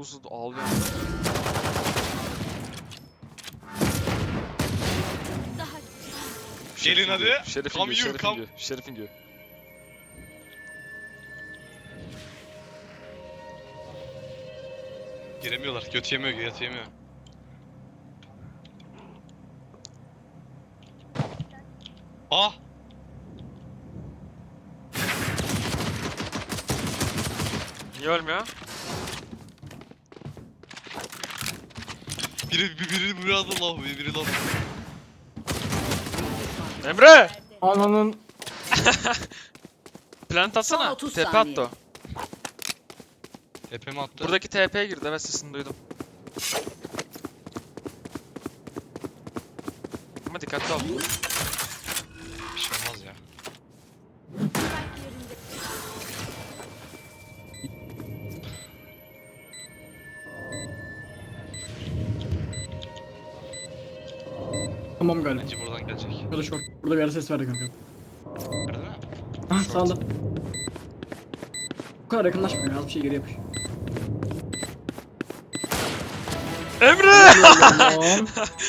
orospusu ağlıyor. Daha Gelin hadi. Şerifin Come gö, you, şerifin come. şerifin gö. Giremiyorlar. Göt yemiyor, göt yemiyor. Ah! Niye ölmüyor? Biri biri biri biri adı lan biri biri lan. Emre! Ananın Plant atsana. Son 30 TP saniye. attı o. Epey attı? Buradaki TP'ye girdi evet sesini duydum. Ama dikkatli ol. Tamam galiba. Bence buradan gelecek. Burada short. Burada bir ara ses verdi kanka. Nerede mi? Ah sağda. Bu kadar yakınlaşma ya. Az bir şey geri yapış. Emre! Tamam.